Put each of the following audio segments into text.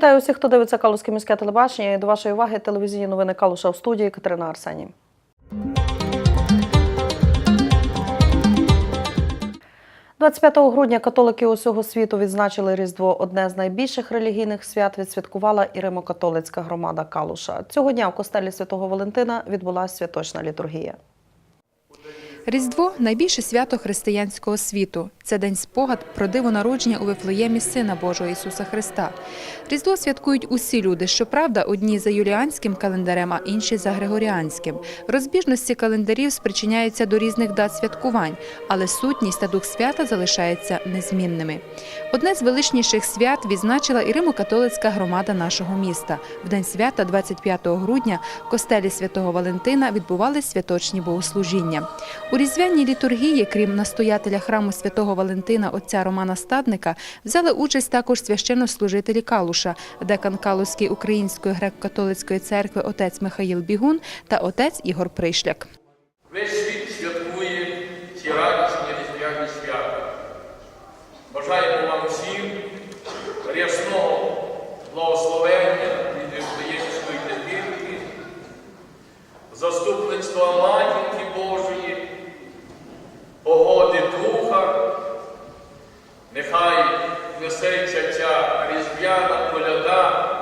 Вітаю усіх, хто дивиться Калузьке міське телебачення. І до вашої уваги телевізійні новини Калуша в студії Катерина Арсені. – 25 грудня католики усього світу відзначили Різдво. Одне з найбільших релігійних свят відсвяткувала і Римо-католицька громада Калуша. Цього дня в костелі Святого Валентина відбулася святочна літургія. Різдво найбільше свято християнського світу. Це день спогад про диво народження у Вифлеємі Сина Божого Ісуса Христа. Різдво святкують усі люди. Щоправда, одні за юліанським календарем, а інші за григоріанським. Розбіжності календарів спричиняються до різних дат святкувань, але сутність та дух свята залишаються незмінними. Одне з величніших свят відзначила і Римо-католицька громада нашого міста. В день свята, 25 грудня, в костелі Святого Валентина відбувались святочні богослужіння. У різдвяній літургії, крім настоятеля храму Святого Валентина отця Романа Стадника, взяли участь також священнослужителі Калуша, декан Калузької української греко-католицької церкви отець Михаїл Бігун та отець Ігор Пришляк. Весь світ святкує ці радісні різдвяні свята. Бажаємо вам всім рясного благословення від Вифлеємської дитинки, заступництва Матінки Божої, погоди Духа. Нехай несеться ця різдвяна коляда,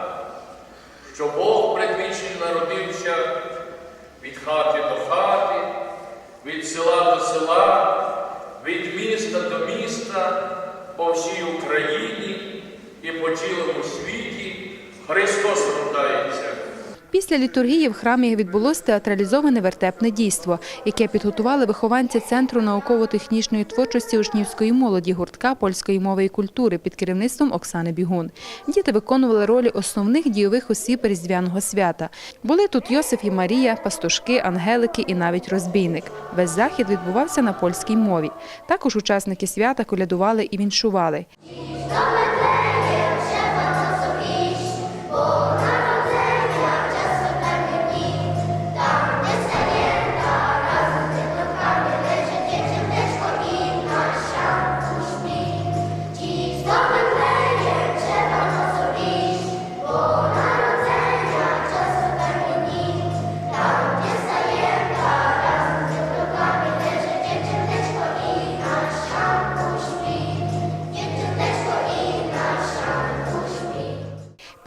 що Бог предвічний народився від хати до хати, від села до села, від міста до міста, по всій Україні і по цілому світі Христос рождається. Після літургії в храмі відбулось театралізоване вертепне дійство, яке підготували вихованці Центру науково-технічної творчості учнівської молоді гуртка польської мови і культури під керівництвом Оксани Бігун. Діти виконували ролі основних дійових осіб різдвяного свята. Були тут Йосиф і Марія, пастушки, ангелики і навіть розбійник. Весь захід відбувався на польській мові. Також учасники свята колядували і віншували.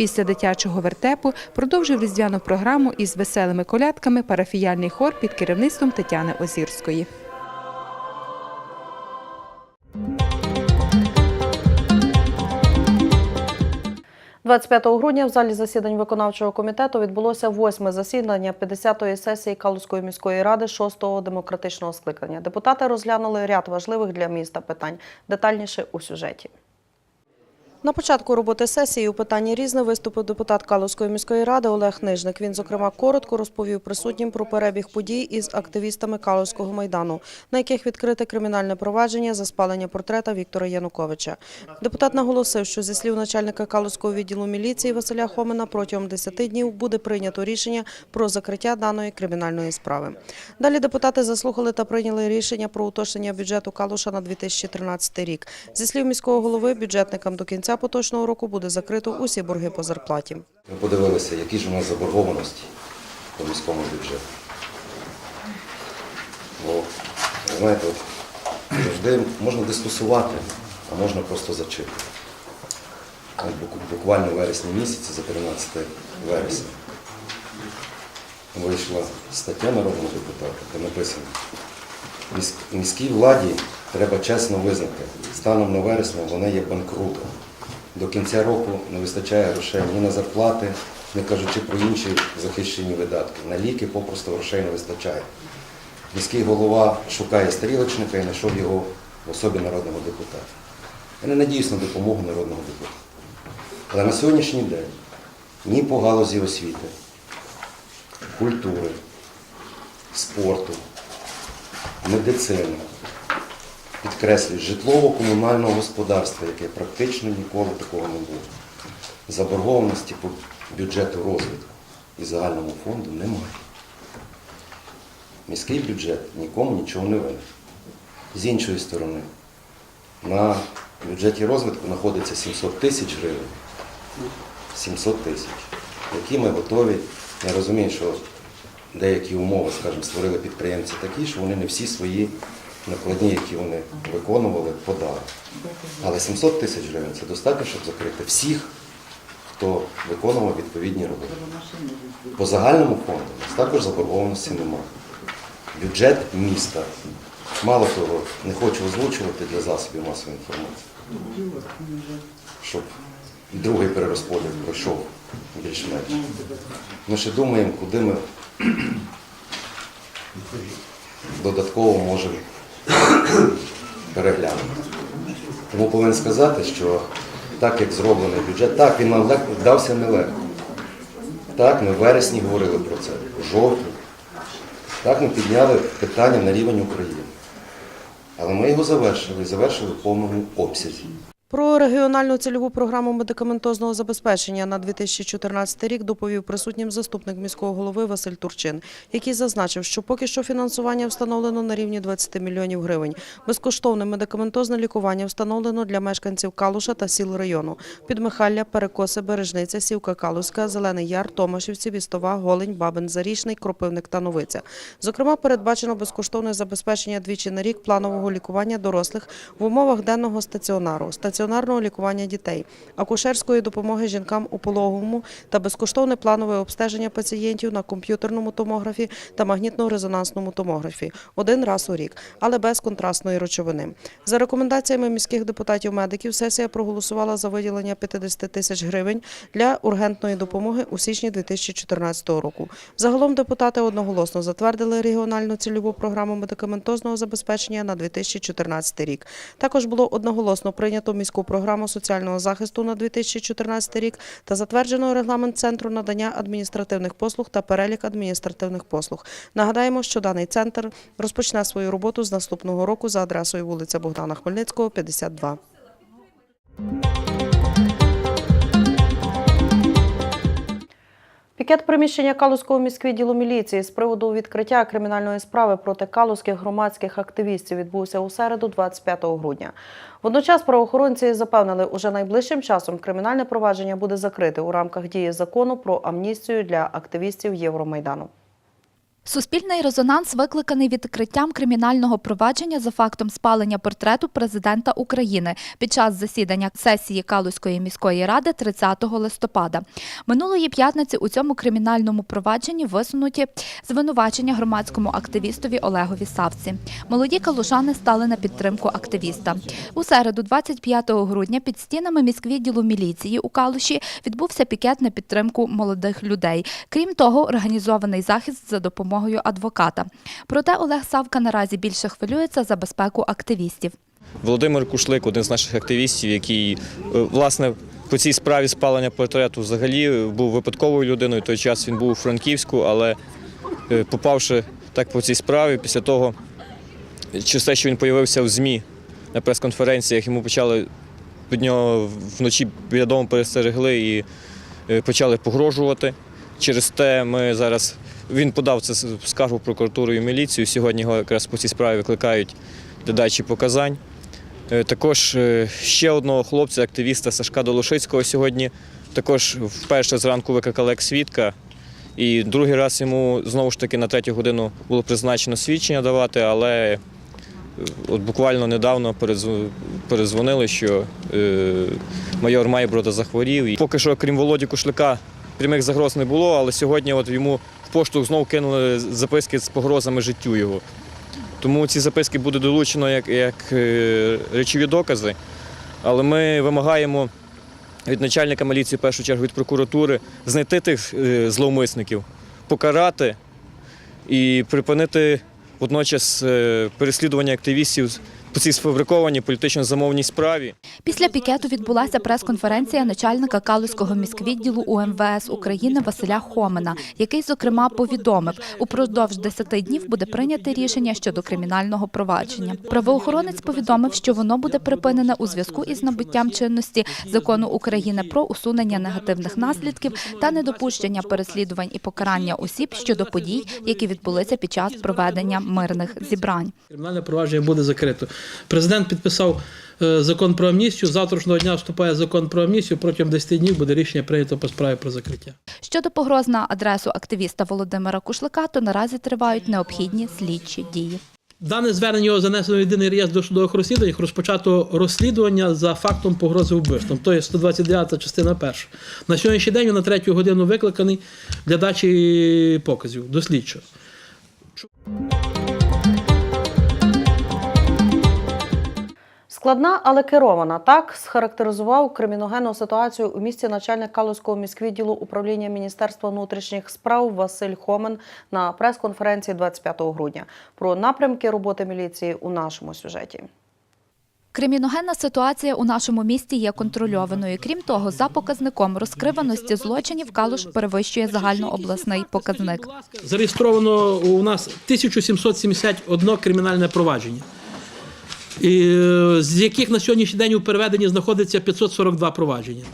Після дитячого вертепу продовжив різдвяну програму із веселими колядками парафіяльний хор під керівництвом Тетяни Озірської. – 25 грудня в залі засідань виконавчого комітету відбулося восьме засідання 50-ї сесії Калузької міської ради 6-го демократичного скликання. Депутати розглянули ряд важливих для міста питань. Детальніше у сюжеті. На початку роботи сесії у питанні різне виступив депутат Калузької міської ради Олег Нижник. Він, зокрема, коротко розповів присутнім про перебіг подій із активістами Калузького майдану, на яких відкрите кримінальне провадження за спалення портрета Віктора Януковича. Депутат наголосив, що зі слів начальника Калузького відділу міліції Василя Хомина протягом 10 днів буде прийнято рішення про закриття даної кримінальної справи. Далі депутати заслухали та прийняли рішення про уточнення бюджету Калуша на 2013 рік. Зі слів міського голови, бюджетникам до кінця поточного року буде закрито усі борги по зарплаті. Ми подивилися, які ж у нас заборгованості по міському бюджету. Бо, знаєте, завжди можна дискусувати, а можна просто бук- Буквально в вересні місяці, за 13 вересня, вийшла стаття народного депутата, де написано, міській владі треба чесно визнати, станом на вересня вона є банкрутом. До кінця року не вистачає грошей ні на зарплати, не кажучи про інші захищені видатки. На ліки попросту грошей не вистачає. Міський голова шукає стрілочника і знайшов його в особі народного депутата. Я не надіюсь на допомогу народного депутата. Але на сьогоднішній день ні по галузі освіти, культури, спорту, медицини, підкреслюю, житлово-комунального господарства, яке практично ніколи такого не було. Заборгованості по бюджету розвитку і загальному фонду немає. Міський бюджет нікому нічого не винен. З іншої сторони, на бюджеті розвитку знаходиться 700 тисяч гривень, 700 тисяч, які ми готові. Я розумію, що деякі умови, скажімо, створили підприємці такі, що вони не всі свої накладні, які вони виконували, подали. Але 700 тисяч гривень це достатньо, щоб закрити всіх, хто виконував відповідні роботи. По загальному фонду у нас також заборгованості немає. Бюджет міста. Мало того, не хочу озвучувати для засобів масової інформації, щоб і другий перерозподіл пройшов більш-менш. Ми ще думаємо, куди ми додатково можемо переглянути. Тому повинен сказати, що так як зроблений бюджет, так він нам дався нелегко. Так, ми в вересні говорили про це, в жовтні. Так ми підняли питання на рівень України. Але ми його завершили, і завершили в повному обсязі. Про регіональну цільову програму медикаментозного забезпечення на 2014 рік доповів присутнім заступник міського голови Василь Турчин, який зазначив, що поки що фінансування встановлено на рівні 20 мільйонів гривень. Безкоштовне медикаментозне лікування встановлено для мешканців Калуша та сіл району. Підмихалля, Перекоси, Бережниця, Сівка Калуська, Зелений Яр, Томашівці, Вістова, Голень, Бабин, Зарічний, Кропивник та Новиця. Зокрема, передбачено безкоштовне забезпечення двічі на рік планового лікування дорослих в умовах денного стаціонару, стаціонарного лікування дітей, акушерської допомоги жінкам у пологовому та безкоштовне планове обстеження пацієнтів на комп'ютерному томографі та магнітно-резонансному томографі один раз у рік, але без контрастної речовини. За рекомендаціями міських депутатів-медиків, сесія проголосувала за виділення 50 тисяч гривень для ургентної допомоги у січні 2014 року. Загалом депутати одноголосно затвердили регіональну цільову програму медикаментозного забезпечення на 2014 рік. Також було одноголосно прийнято міську програму соціального захисту на 2014 рік та затверджено регламент центру надання адміністративних послуг та перелік адміністративних послуг. Нагадаємо, що даний центр розпочне свою роботу з наступного року за адресою вулиця Богдана Хмельницького, 52. Пікет приміщення Калузького міськвідділу міліції з приводу відкриття кримінальної справи проти калузьких громадських активістів відбувся у середу, 25 грудня. Водночас правоохоронці запевнили, уже найближчим часом кримінальне провадження буде закрите у рамках дії закону про амністію для активістів Євромайдану. Суспільний резонанс викликаний відкриттям кримінального провадження за фактом спалення портрету президента України під час засідання сесії Калузької міської ради 30 листопада. Минулої п'ятниці у цьому кримінальному провадженні висунуті звинувачення громадському активістові Олегові Савці. Молоді калушани стали на підтримку активіста. У середу, 25 грудня, під стінами міськвідділу міліції у Калуші відбувся пікет на підтримку молодих людей. Крім того, організований захист за допомогою адвоката. Проте Олег Савка наразі більше хвилюється за безпеку активістів. Володимир Кушлик, один з наших активістів, який е, власне по цій справі спалення портрету взагалі був випадковою людиною. Той час він був у Франківську, але е, попавши так по цій справі, після того, через те, що він з'явився в ЗМІ на прес-конференціях, йому почали від нього вночі біля дому перестерегли і е, почали погрожувати. Через те ми зараз він подав це скаргу прокуратуру і міліцію. Сьогодні його якраз по цій справі викликають для дачі показань. Е, Також е, ще одного хлопця, активіста Сашка Долошицького сьогодні також вперше зранку викликали як свідка. І другий раз йому знову ж таки на третю годину було призначено свідчення давати, але е, от буквально недавно перезвонили, що майор Майброда захворів. Поки що, крім Володі Кушлика, прямих загроз не було, але сьогодні от йому пошту знову кинули записки з погрозами життю його. Тому ці записки буде долучено як, як е, речові докази. Але ми вимагаємо від начальника міліції, в першу чергу від прокуратури, знайти тих е, зловмисників, покарати і припинити водночас е, переслідування активістів по цій сфабрикованій політично замовній справі. Після пікету відбулася прес-конференція начальника Калузького міськвідділу УМВС України Василя Хомина, який, зокрема, повідомив, упродовж 10 днів буде прийняте рішення щодо кримінального провадження. Правоохоронець повідомив, що воно буде припинене у зв'язку із набуттям чинності закону України про усунення негативних наслідків та недопущення переслідувань і покарання осіб щодо подій, які відбулися під час проведення мирних зібрань. Кримінальне провадження буде закрито. Президент підписав е, закон про амністію. Завтрашнього дня вступає закон про амністію. Протягом 10 днів буде рішення прийнято по справі про закриття. Щодо погроз на адресу активіста Володимира Кушлика, то наразі тривають необхідні слідчі дії. Дане звернення його занесено в єдиний реєстр досудових розслідувань. Розпочато розслідування за фактом погрози вбивством. То є 129 частина перша. На сьогоднішній день він на третю годину викликаний для дачі показів до слідчого. Складна, але керована. Так схарактеризував криміногенну ситуацію у місті начальник Калузького міськвідділу управління Міністерства внутрішніх справ Василь Хомен на прес-конференції 25 грудня. Про напрямки роботи міліції у нашому сюжеті. Криміногенна ситуація у нашому місті є контрольованою. Крім того, за показником розкриваності злочинів Калуш перевищує загальнообласний показник. Зареєстровано у нас 1771 кримінальне провадження, е, з яких на сьогоднішній день у переведенні знаходиться 542 провадження.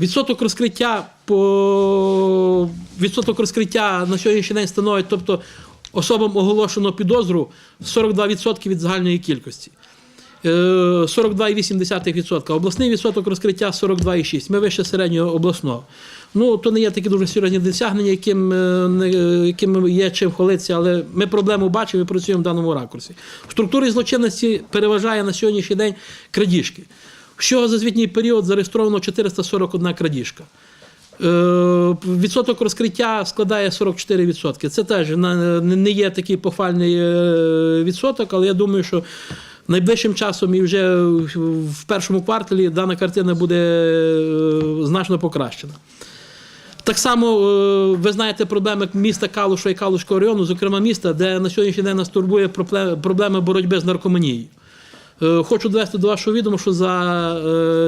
Відсоток розкриття по відсоток розкриття на сьогоднішній день становить, тобто особам оголошено підозру 42% від загальної кількості. Е, 42,8%. Обласний відсоток розкриття 42,6%. Ми вище середнього обласного. Ну, то не є такі дуже серйозні досягнення, яким, е, яким є чим хвалитися, але ми проблему бачимо і працюємо в даному ракурсі. В структурі злочинності переважає на сьогоднішній день крадіжки. Всього за звітній період зареєстровано 441 крадіжка. Е, Відсоток розкриття складає 44%. Це теж не є такий похвальний е, відсоток, але я думаю, що найближчим часом і вже в- першому кварталі дана картина буде е, значно покращена. Так само е, ви знаєте проблеми міста Калуша і Калушського району, зокрема міста, де на сьогоднішній день нас турбує пробле- проблема боротьби з наркоманією. Е, Хочу довести до вашого відома, що за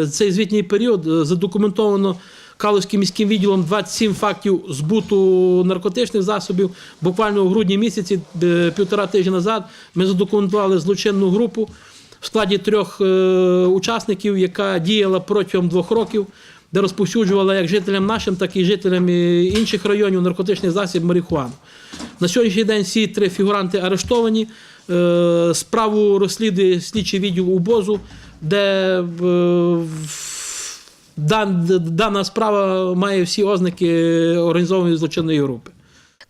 е, цей звітній період задокументовано Калузьким міським відділом 27 фактів збуту наркотичних засобів. Буквально у грудні місяці, півтора тижня назад, ми задокументували злочинну групу в складі трьох учасників, яка діяла протягом двох років, де розповсюджувала як жителям нашим, так і жителям е, інших районів наркотичний засіб марихуану. На сьогоднішній день всі три фігуранти арештовані. Е, Справу розслідує слідчий відділ УБОЗу, де дана справа має всі ознаки організованої злочинної групи.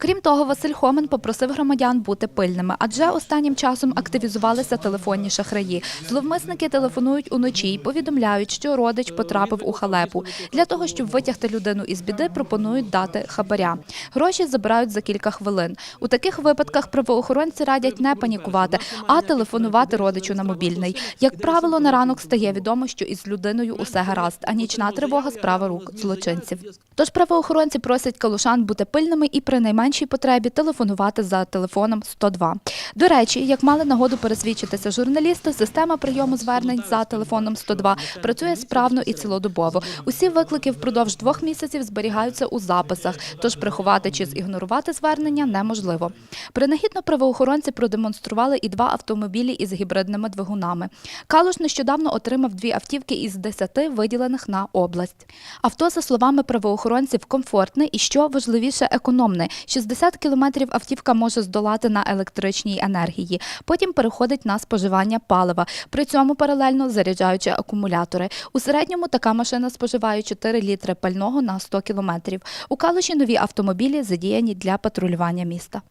Крім того, Василь Хомен попросив громадян бути пильними, адже останнім часом активізувалися телефонні шахраї. Зловмисники телефонують уночі і повідомляють, що родич потрапив у халепу. Для того, щоб витягти людину із біди, пропонують дати хабаря. Гроші забирають за кілька хвилин. У таких випадках правоохоронці радять не панікувати, а телефонувати родичу на мобільний. Як правило, на ранок стає відомо, що із людиною усе гаразд, а нічна тривога справа рук злочинців. Тож правоохоронці просять калушан бути пильними і при найменшій потребі телефонувати за телефоном 102. До речі, як мали нагоду пересвідчитися журналісти, система прийому звернень за телефоном 102 працює справно і цілодобово. Усі виклики впродовж двох місяців зберігаються у записах, тож приховати чи зігнорувати звернення неможливо. Принагідно правоохоронці продемонстрували і два автомобілі із гібридними двигунами. Калуш нещодавно отримав дві автівки із десяти виділених на область. Авто, за словами правоохоронців, комфортне і що важливіше, економне. 60 кілометрів автівка може здолати на електричній енергії. Потім переходить на споживання палива. При цьому паралельно заряджаючи акумулятори. У середньому така машина споживає 4 літри пального на 100 кілометрів. У Калуші нові автомобілі задіяні для патрулювання міста.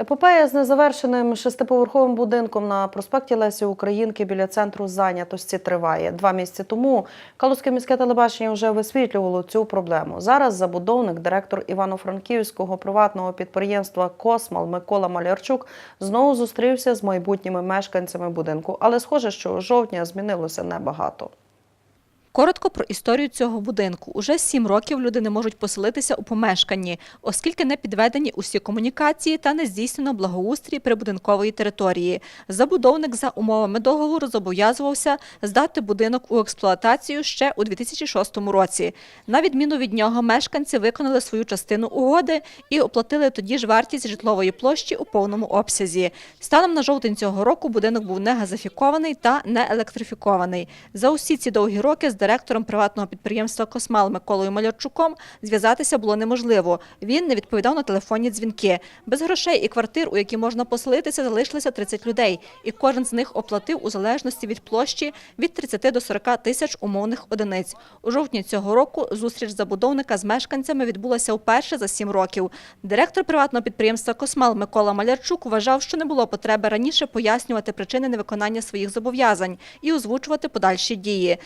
Епопея з незавершеним шестиповерховим будинком на проспекті Лесі Українки біля центру зайнятості триває. Два місяці тому Калузьке міське телебачення вже висвітлювало цю проблему. Зараз забудовник, директор Івано-Франківського приватного підприємства Космал Микола Малярчук знову зустрівся з майбутніми мешканцями будинку. Але схоже, що жовтня змінилося небагато. Коротко про історію цього будинку. Уже сім років люди не можуть поселитися у помешканні, оскільки не підведені усі комунікації та не здійснено благоустрій прибудинкової території. Забудовник за умовами договору зобов'язувався здати будинок у експлуатацію ще у 2006 році. На відміну від нього, мешканці виконали свою частину угоди і оплатили тоді ж вартість житлової площі у повному обсязі. Станом на жовтень цього року будинок був не газифікований та не електрифікований. За усі ці довгі роки з директором приватного підприємства Космал Миколою Малярчуком зв'язатися було неможливо. Він не відповідав на телефонні дзвінки. Без грошей і квартир, у які можна поселитися, залишилося 30 людей, і кожен з них оплатив у залежності від площі від 30 до 40 тисяч умовних одиниць. У жовтні цього року зустріч забудовника з мешканцями відбулася вперше за сім років. Директор приватного підприємства Космал Микола Малярчук вважав, що не було потреби раніше пояснювати причини невиконання своїх зобов'язань і озвучувати подальші дії.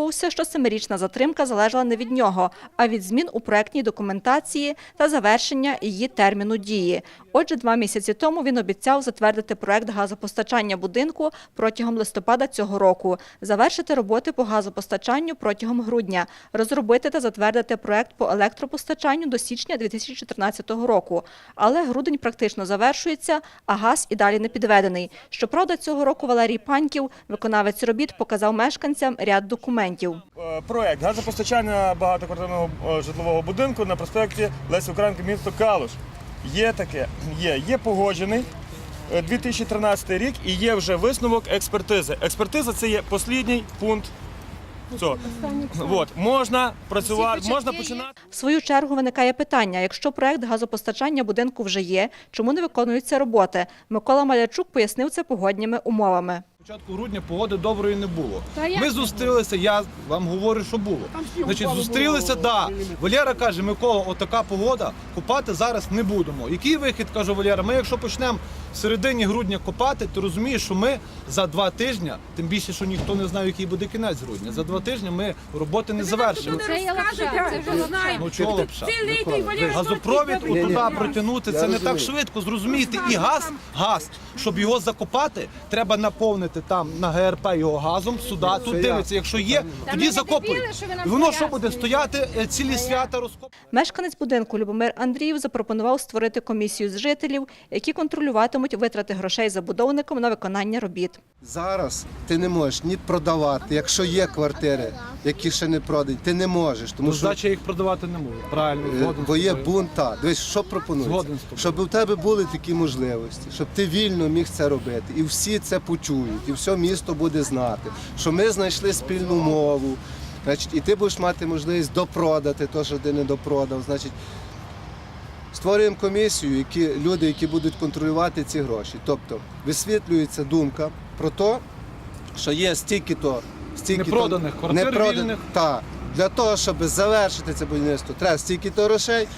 Виправдовувався, що семирічна затримка залежала не від нього, а від змін у проектній документації та завершення її терміну дії. Отже, два місяці тому він обіцяв затвердити проект газопостачання будинку протягом листопада цього року, завершити роботи по газопостачанню протягом грудня, розробити та затвердити проект по електропостачанню до січня 2014 року. Але грудень практично завершується, а газ і далі не підведений. Щоправда, цього року Валерій Паньків, виконавець робіт, показав мешканцям ряд документів. Е, Проект газопостачання багатоквартирного е, житлового будинку на проспекті Лесі Українки, місто Калуш. Є таке, є, є погоджений е, 2013 рік і є вже висновок експертизи. Експертиза це є послідній пункт. Цього. От, можна працювати, можна починати. В свою чергу виникає питання: якщо проект газопостачання будинку вже є, чому не виконуються роботи? Микола Малячук пояснив це погодніми умовами. Початку грудня погоди доброї не було. Ми зустрілися, я вам говорю, що було. Значить, зустрілися, да. Валера каже, Микола, отака погода, купати зараз не будемо. Який вихід, каже Валера, ми якщо почнемо в середині грудня копати, то розумієш, що ми за два тижні, тим більше, що ніхто не знає, який буде кінець грудня, за два тижні ми роботи не завершимо. Ну чого лапша? Газопровід отуди протягнути, це не так швидко, зрозумієте. І газ, газ, щоб його закопати, треба наповнити там на ГРП його газом, сюди, тут дивиться, якщо є, тоді закопують. Воно що буде стояти е, цілі свята розкопувати? Мешканець будинку Любомир Андріїв запропонував створити комісію з жителів, які контролюватимуть витрати грошей забудовником на виконання робіт. Зараз ти не можеш ні продавати, якщо є квартири, які ще не продані, ти не можеш, тому що здача їх продавати не можу. Правильно, е, згоден бо є тобою. бунт. Та. Дивись, що пропонується? Згоден з тобою. Щоб у тебе були такі можливості, щоб ти вільно міг це робити. І всі це почують, і все місто буде знати, що ми знайшли спільну мову. Значить, і ти будеш мати можливість допродати те, що ти не допродав. Значить, створюємо комісію, які люди, які будуть контролювати ці гроші. Тобто висвітлюється думка про те, що є стільки-то стільки Непроданих квартир вільних. Та, Для того, щоб завершити це будівництво, треба стільки-то грошей.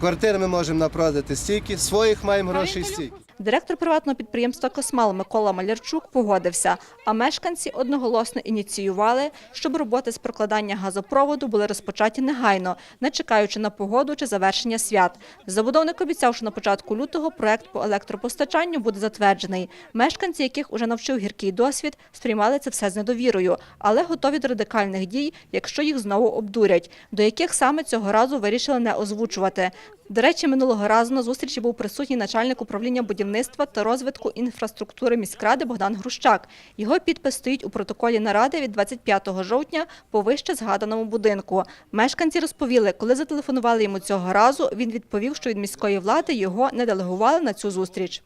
Квартир ми можемо напродати стільки, своїх маємо грошей стільки. Директор приватного підприємства Космал Микола Малярчук погодився, а мешканці одноголосно ініціювали, щоб роботи з прокладання газопроводу були розпочаті негайно, не чекаючи на погоду чи завершення свят. Забудовник обіцяв, що на початку лютого проект по електропостачанню буде затверджений. Мешканці, яких уже навчив гіркий досвід, сприймали це все з недовірою, але готові до радикальних дій, якщо їх знову обдурять, до яких саме цього разу вирішили не озвучувати. До речі, минулого разу на зустрічі був присутній начальник управління будівництва та розвитку інфраструктури міськради Богдан Грущак. Його підпис стоїть у протоколі наради від 25 жовтня по вище згаданому будинку. Мешканці розповіли, коли зателефонували йому цього разу, він відповів, що від міської влади його не делегували на цю зустріч.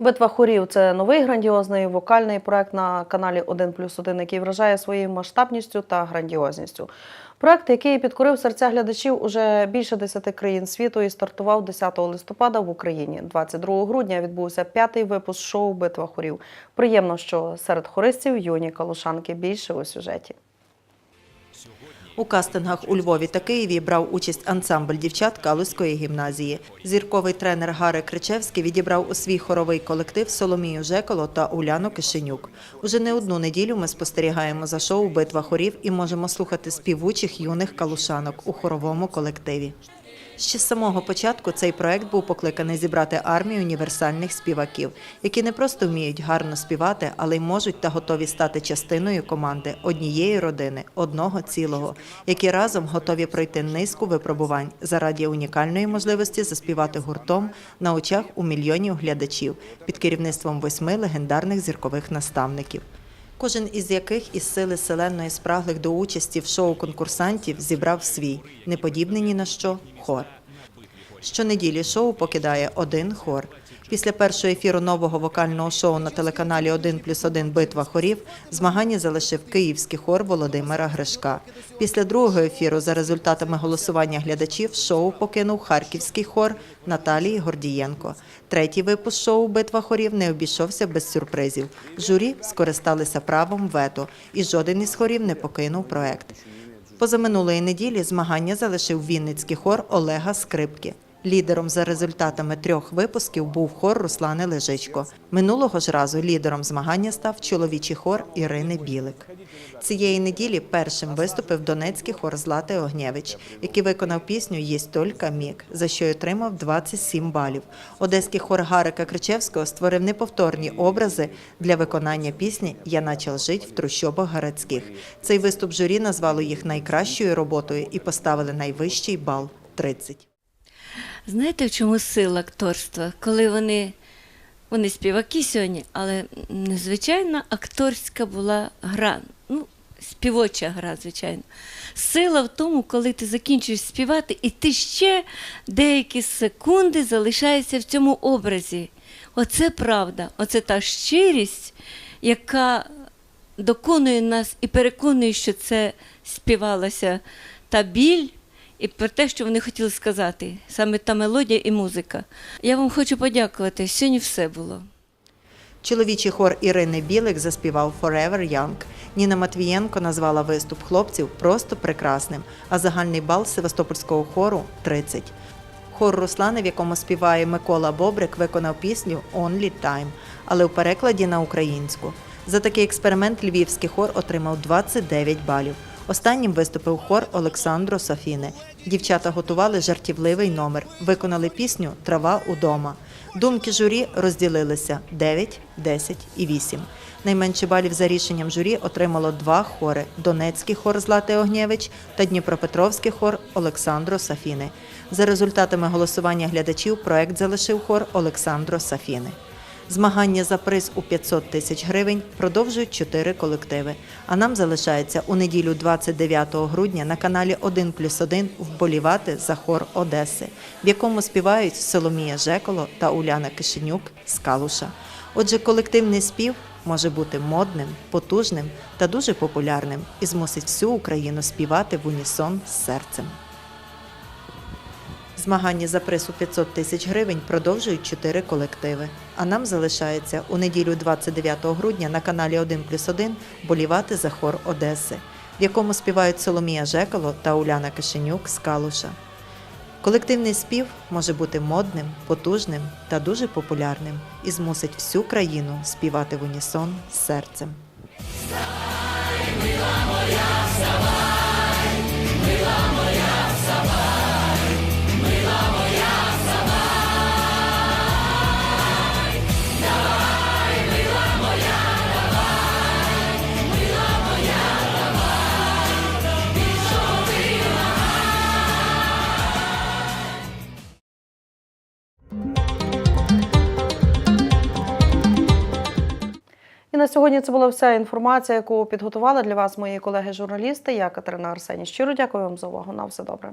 Битва хорів це новий грандіозний вокальний проект на каналі 1 плюс 1, який вражає своєю масштабністю та грандіозністю. Проект, який підкорив серця глядачів уже більше 10 країн світу і стартував 10 листопада в Україні. 22 грудня відбувся п'ятий випуск шоу Битва хорів. Приємно, що серед хористів юні калушанки більше у сюжеті. У кастингах у Львові та Києві брав участь ансамбль дівчат Калузької гімназії. Зірковий тренер Гари Кричевський відібрав у свій хоровий колектив Соломію Жеколо та Уляну Кишенюк. Уже не одну неділю ми спостерігаємо за шоу Битва хорів і можемо слухати співучих юних калушанок у хоровому колективі. Ще з самого початку цей проект був покликаний зібрати армію універсальних співаків, які не просто вміють гарно співати, але й можуть та готові стати частиною команди однієї родини, одного цілого, які разом готові пройти низку випробувань заради унікальної можливості заспівати гуртом на очах у мільйонів глядачів під керівництвом восьми легендарних зіркових наставників. Кожен із яких із сили селеної спраглих до участі в шоу конкурсантів зібрав свій, неподібний ні на що хор. Щонеділі шоу покидає один хор. Після першого ефіру нового вокального шоу на телеканалі 1 плюс 1 Битва хорів змагання залишив київський хор Володимира Гришка. Після другого ефіру за результатами голосування глядачів шоу покинув харківський хор Наталії Гордієнко. Третій випуск шоу Битва хорів не обійшовся без сюрпризів. Журі скористалися правом вето, і жоден із хорів не покинув проект. Позаминулої неділі змагання залишив Вінницький хор Олега Скрипки. Лідером за результатами трьох випусків був хор Руслани Лежичко. Минулого ж разу лідером змагання став чоловічий хор Ірини Білик. Цієї неділі першим виступив донецький хор Злати Огнєвич, який виконав пісню «Єсть тільки мік», за що й отримав 27 балів. Одеський хор Гарика Кричевського створив неповторні образи для виконання пісні «Я начал жить в трущобах городських». Цей виступ журі назвало їх найкращою роботою і поставили найвищий бал 30. Знаєте, в чому сила акторства? Коли вони, вони співаки сьогодні, але незвичайна акторська була гра. Ну, співоча гра, звичайно. Сила в тому, коли ти закінчуєш співати, і ти ще деякі секунди залишаєшся в цьому образі. Оце правда, оце та щирість, яка доконує нас і переконує, що це співалася та біль, і про те, що вони хотіли сказати, саме та мелодія і музика. Я вам хочу подякувати. Сьогодні все було. Чоловічий хор Ірини Білик заспівав «Forever Young». Ніна Матвієнко назвала виступ хлопців просто прекрасним, а загальний бал Севастопольського хору 30. Хор Руслани, в якому співає Микола Бобрик, виконав пісню «Only Time», але в перекладі на українську. За такий експеримент львівський хор отримав 29 балів. Останнім виступив хор Олександру Софіни. Дівчата готували жартівливий номер, виконали пісню Трава удома. Думки журі розділилися 9, 10 і 8. Найменше балів за рішенням журі отримало два хори: Донецький хор Злати Огнєвич та Дніпропетровський хор Олександру Сафіни. За результатами голосування глядачів проект залишив хор Олександру Сафіни. Змагання за приз у 500 тисяч гривень продовжують чотири колективи. А нам залишається у неділю 29 грудня на каналі 1 плюс 1 вболівати за хор Одеси, в якому співають Соломія Жеколо та Уляна Кишенюк з Калуша. Отже, колективний спів може бути модним, потужним та дуже популярним і змусить всю Україну співати в унісон з серцем. Змагання за приз у 500 тисяч гривень продовжують чотири колективи. А нам залишається у неділю 29 грудня на каналі 1 плюс 1 болівати за хор Одеси, в якому співають Соломія Жеколо та Уляна Кишенюк з Калуша. Колективний спів може бути модним, потужним та дуже популярним і змусить всю країну співати в унісон з серцем. І на сьогодні це була вся інформація, яку підготували для вас мої колеги-журналісти. Я Катерина Арсені. Щиро дякую вам за увагу. На все добре.